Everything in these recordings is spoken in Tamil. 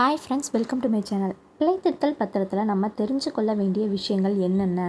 Hi friends welcome to my channel பிழைத்திருத்தல் பத்திரத்தில் நம்ம தெரிஞ்சு கொள்ள வேண்டிய விஷயங்கள் என்னென்ன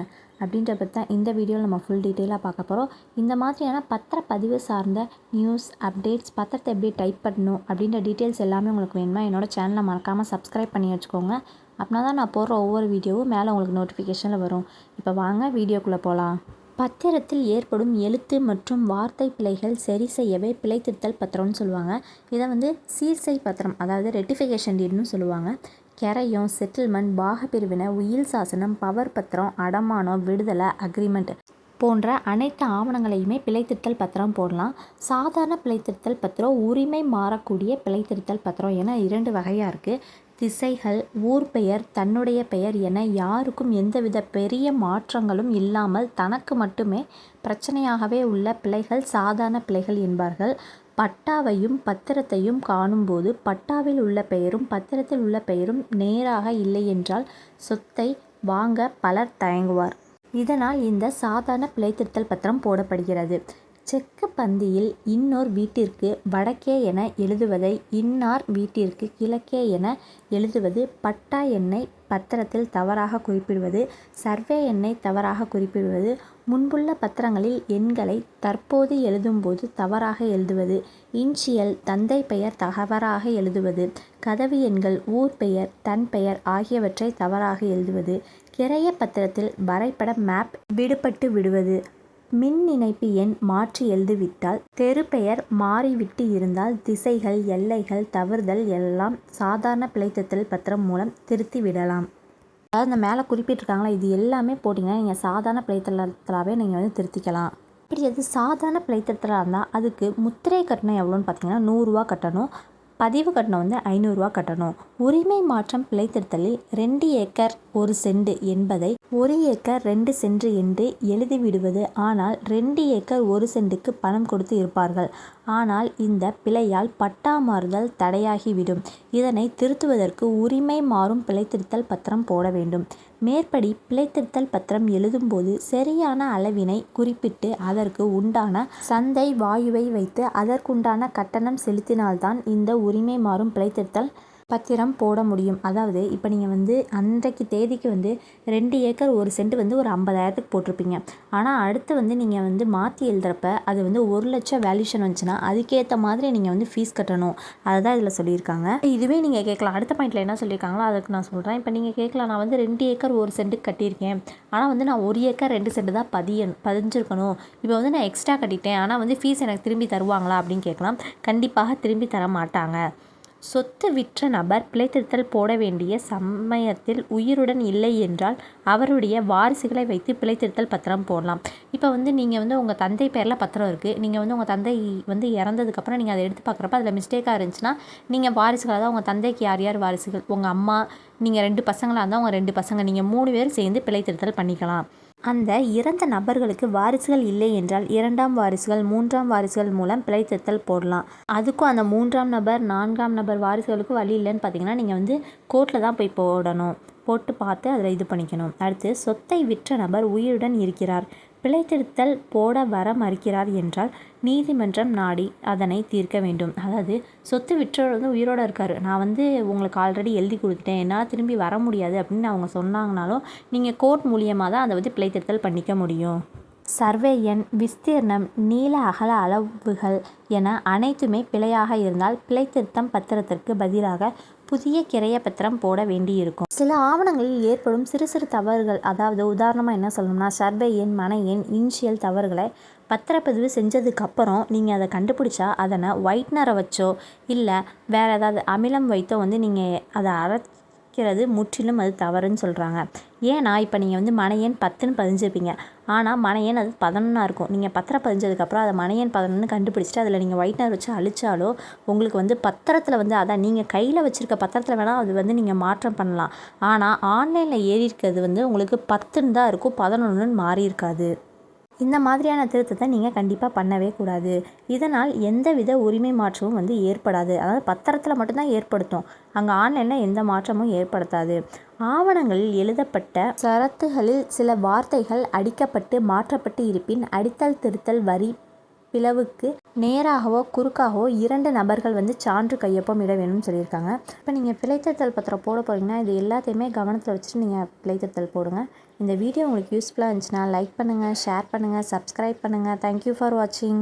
அப்படின்ற பற்றி தான் இந்த வீடியோவில் நம்ம ஃபுல் டீட்டெயிலாக பார்க்க போகிறோம் இந்த மாதிரியான பத்திரப்பதிவு சார்ந்த நியூஸ் அப்டேட்ஸ் பத்திரத்தை எப்படி டைப் பண்ணணும் அப்படின்ற டீட்டெயில்ஸ் எல்லாமே உங்களுக்கு வேணுமா என்னோட சேனலை மறக்காமல் சப்ஸ்கிரைப் பண்ணி வச்சுக்கோங்க. அப்படின்னா தான் நான் போடுற ஒவ்வொரு வீடியோவும் மேலே உங்களுக்கு நோட்டிஃபிகேஷனில் வரும். இப்போ வாங்க வீடியோக்குள்ளே போகலாம் பத்திரத்தில் ஏற்படும் எழுத்து மற்றும் வார்த்தை பிழைகள் சரி செய்யவே பிழைத்திருத்தல் பத்திரம்னு சொல்லுவாங்க. இதை வந்து சீர்செய் பத்திரம் அதாவது ரெட்டிஃபிகேஷன் டீட்னு சொல்லுவாங்க. கெரையும் செட்டில்மெண்ட் பாகப்பிரிவினை உயில் சாசனம் பவர் பத்திரம் அடமானம் விடுதலை அக்ரிமெண்ட் போன்ற அனைத்து ஆவணங்களையுமே பிழைத்திருத்தல் பத்திரம் போடலாம். சாதாரண பிழைத்திருத்தல் பத்திரம் உரிமை மாறக்கூடிய பிழைத்திருத்தல் பத்திரம் என இரண்டு வகையாக இருக்குது திசைகள் ஊர் பெயர் தன்னுடைய பெயர் என யாருக்கும் எந்தவித பெரிய மாற்றங்களும் இல்லாமல் தனக்கு மட்டுமே பிரச்சனையாகவே உள்ள பிழைகள் சாதாரண பிழைகள் என்பார்கள். பட்டாவையும் பத்திரத்தையும் காணும்போது பட்டாவில் உள்ள பெயரும் பத்திரத்தில் உள்ள பெயரும் நேராக இல்லை என்றால் சொத்தை வாங்க பலர் தயங்குவார். இதனால் இந்த சாதாரண பிழைத்திருத்தல் பத்திரம் போடப்படுகிறது. செக்கு பந்தியில் இன்னோர் வீட்டிற்கு வடக்கே என எழுதுவதை இன்னார் வீட்டிற்கு கிழக்கே என எழுதுவது பட்டா எண்ணை பத்திரத்தில் தவறாக குறிப்பிடுவது சர்வே எண்ணை தவறாக குறிப்பிடுவது முன்புள்ள பத்திரங்களில் எண்களை தற்போது எழுதும்போது தவறாக எழுதுவது இன்ஷியல் தந்தை பெயர் தவறாக எழுதுவது கதவு எண்கள் ஊர் பெயர் தன் பெயர் ஆகியவற்றை தவறாக எழுதுவது கிரைய பத்திரத்தில் வரைபட மேப் விடுபட்டு விடுவது மின் இணைப்பு எண் மாற்றி எழுதிவிட்டால் தெரு பெயர் மாறிவிட்டு இருந்தால் திசைகள் எல்லைகள் தவறுதல் எல்லாம் சாதாரண பிழைத்தல் பத்திரம் மூலம் திருத்தி விடலாம். அதாவது இந்த மேலே குறிப்பிட்டிருக்காங்களா இது எல்லாமே போட்டிங்கன்னா நீங்கள் சாதாரண பிழைத்தளத்திலாகவே நீங்கள் வந்து திருத்திக்கலாம். இப்படி அது சாதாரண பிழைத்தளத்தில் இருந்தால் அதுக்கு முத்திரை கட்டணம் எவ்வளோன்னு பார்த்தீங்கன்னா நூறுரூவா கட்டணும். பதிவு கட்டணம் வந்து ஐநூறுரூவா கட்டணும். உரிமை மாற்றம் பிழைத்திருத்தலில் ரெண்டு ஏக்கர் ஒரு செண்டு என்பதை ஒரு ஏக்கர் ரெண்டு சென்று என்று எழுதிவிடுவது. ஆனால் ரெண்டு ஏக்கர் ஒரு சென்ட்டுக்கு பணம் கொடுத்து இருப்பார்கள். ஆனால் இந்த பிழையால் பட்டா மாறுதல் தடையாகிவிடும். இதனை திருத்துவதற்கு உரிமை மாறும் பிழைத்திருத்தல் பத்திரம் போட வேண்டும். மேற்படி பிழைத்திருத்தல் பத்திரம் எழுதும்போது சரியான அளவினை குறிப்பிட்டு அதற்கு உண்டான சந்தை வாயுவை வைத்து அதற்குண்டான கட்டணம் செலுத்தினால்தான் இந்த உரிமை மாறும் பிழைத்திருத்தல் பத்திரம் போட முடியும். அதாவது இப்போ நீங்கள் வந்து அன்றைக்கு தேதிக்கு வந்து ரெண்டு ஏக்கர் ஒரு சென்ட் வந்து ஒரு ஐம்பதாயிரத்துக்கு போட்டிருப்பீங்க. ஆனால் அடுத்து வந்து நீங்கள் வந்து மாற்றி எழுதுறப்ப அது வந்து ஒரு லட்சம் வேல்யூஷன் வந்துச்சுன்னா அதுக்கேற்ற மாதிரி நீங்கள் வந்து ஃபீஸ் கட்டணும். அதை தான் இதில் சொல்லியிருக்காங்க. இதுவே நீங்கள் கேட்கலாம். அடுத்த பாயிண்ட்டில் என்ன சொல்லியிருக்காங்களோ அதுக்கு நான் சொல்கிறேன் இப்போ நீங்கள் கேட்கலாம் நான் வந்து ரெண்டு ஏக்கர் ஒரு சென்ட்டுக்கு கட்டியிருக்கேன். ஆனால் வந்து நான் ஒரு ஏக்கர் ரெண்டு சென்ட் தான் பதிய பதிஞ்சிருக்கணும். இப்போ வந்து நான் எக்ஸ்ட்ரா கட்டிட்டேன். ஆனால் வந்து ஃபீஸ் எனக்கு திரும்பி தருவாங்களா அப்படின்னு கேட்கலாம். கண்டிப்பாக திரும்பி தர மாட்டாங்க சொத்து விற்ற நபர் பிழைத்திருத்தல் போட வேண்டிய சமயத்தில் உயிருடன் இல்லை என்றால் அவருடைய வாரிசுகளை வைத்து பிழைத்திருத்தல் பத்திரம் போடலாம். இப்போ வந்து நீங்கள் வந்து உங்கள் தந்தை பேரில் பத்திரம் இருக்குது நீங்கள் வந்து உங்கள் தந்தை வந்து இறந்ததுக்கப்புறம் நீங்கள் அதை எடுத்து பார்க்குறப்ப அதில் மிஸ்டேக்காக இருந்துச்சுன்னா நீங்கள் வாரிசுகளாக தான் உங்கள் தந்தைக்கு யார் யார் வாரிசுகள்? உங்கள் அம்மா நீங்கள் ரெண்டு பசங்களாக இருந்தால் உங்கள் ரெண்டு பசங்க நீங்கள் மூணு பேர் சேர்ந்து பிழைத்திருத்தல் பண்ணிக்கலாம். அந்த இறந்த நபர்களுக்கு வாரிசுகள் இல்லை என்றால் இரண்டாம் வாரிசுகள் மூன்றாம் வாரிசுகள் மூலம் பிழைத்திருத்தல் போடலாம். அதுக்கும் அந்த மூன்றாம் நபர் நான்காம் நபர் வாரிசுகளுக்கு வழி இல்லைன்னு பார்த்தீங்கன்னா நீங்கள் வந்து கோர்ட்டில் தான் போய் போடணும். போட்டு பார்த்து அதில் இது பண்ணிக்கணும். அடுத்து சொத்தை விற்ற நபர் உயிருடன் இருக்கிறார். பிழைத்திருத்தல் போட வர மறுக்கிறார் என்றால் நீதிமன்றம் நாடி அதனை தீர்க்க வேண்டும். அதாவது சொத்து விற்றவர் வந்து உயிரோடு இருக்கார். நான் வந்து உங்களுக்கு ஆல்ரெடி எழுதி கொடுத்துட்டேன். என்னால் திரும்பி வர முடியாது அப்படின்னு அவங்க சொன்னாங்கனாலும் நீங்கள் கோர்ட் மூலியமாக தான் அதை வந்து பிழைத்திருத்தல் பண்ணிக்க முடியும். சர்வே எண் விஸ்தீர்ணம் நீள அகல அளவுகள் என அனைத்துமே பிழையாக இருந்தால் பிழைத்திருத்தம் பத்திரத்திற்கு பதிலாக புதிய கிரைய பத்திரம் போட வேண்டியிருக்கும். சில ஆவணங்களில் ஏற்படும் சிறு சிறு தவறுகள் அதாவது உதாரணமாக என்ன சொல்லணும்னா சர்வே எண் மன எண் இன்ஷியல் தவறுகளை பத்திரப்பதிவு செஞ்சதுக்கப்புறம் நீங்கள் அதை கண்டுபிடிச்சா அதனை ஒயிட்னரை வச்சோ இல்லை வேறு ஏதாவது அமிலம் வைத்தோ வந்து நீங்கள் அதை இருக்கிறது முற்றிலும் அது தவறுன்னு சொல்கிறாங்க ஏன்னா இப்போ நீங்கள் வந்து மனையன் பத்துன்னு பதிஞ்சிருப்பீங்க. ஆனால் மனையன் அது பதினொன்றா இருக்கும். நீங்கள் பத்திரம் பதிஞ்சதுக்கப்புறம் அதை மனையன் பதினொன்று கண்டுபிடிச்சிட்டு அதில் நீங்கள் ஒயிட்னர் வச்சு அழிச்சாலோ உங்களுக்கு வந்து பத்திரத்தில் வந்து அதான் நீங்கள் கையில் வச்சுருக்க பத்திரத்தில் வேணால் அது வந்து நீங்கள் மாற்றம் பண்ணலாம். ஆனால் ஆன்லைனில் ஏறி இருக்கிறது வந்து உங்களுக்கு பத்துன்னு தான் இருக்கும் பதினொன்றுன்னு மாறி இருக்காது. இந்த மாதிரியான திருத்தத்தை நீங்கள் கண்டிப்பாக பண்ணவே கூடாது. இதனால் எந்தவித உரிமை மாற்றமும் வந்து ஏற்படாது. அதாவது பத்திரத்தில் மட்டும்தான் ஏற்படுத்தும். அங்கே ஆன்லைனில் எந்த மாற்றமும் ஏற்படுத்தாது. ஆவணங்களில் எழுதப்பட்ட சரத்துகளில் சில வார்த்தைகள் அடிக்கப்பட்டு மாற்றப்பட்டு இருப்பின் அடித்தல் திருத்தல் வரி பிளவுக்கு நேராகவோ குறுக்காகவோ இரண்டு நபர்கள் வந்து சான்று கையொப்பம் இட வேணும்னு சொல்லியிருக்காங்க. இப்போ நீங்கள் பிழைத்திருத்தல் பத்திரம் போட போகிறீங்கன்னா இது எல்லாத்தையுமே கவனத்தில் வச்சுட்டு நீங்கள் பிழைத்திருத்தல் போடுங்க. இந்த வீடியோ உங்களுக்கு யூஸ்ஃபுல்லாக இருந்துச்சுன்னா லைக் பண்ணுங்கள் ஷேர் பண்ணுங்கள் சப்ஸ்கிரைப் பண்ணுங்கள் தேங்க்யூ ஃபார் வாட்சிங்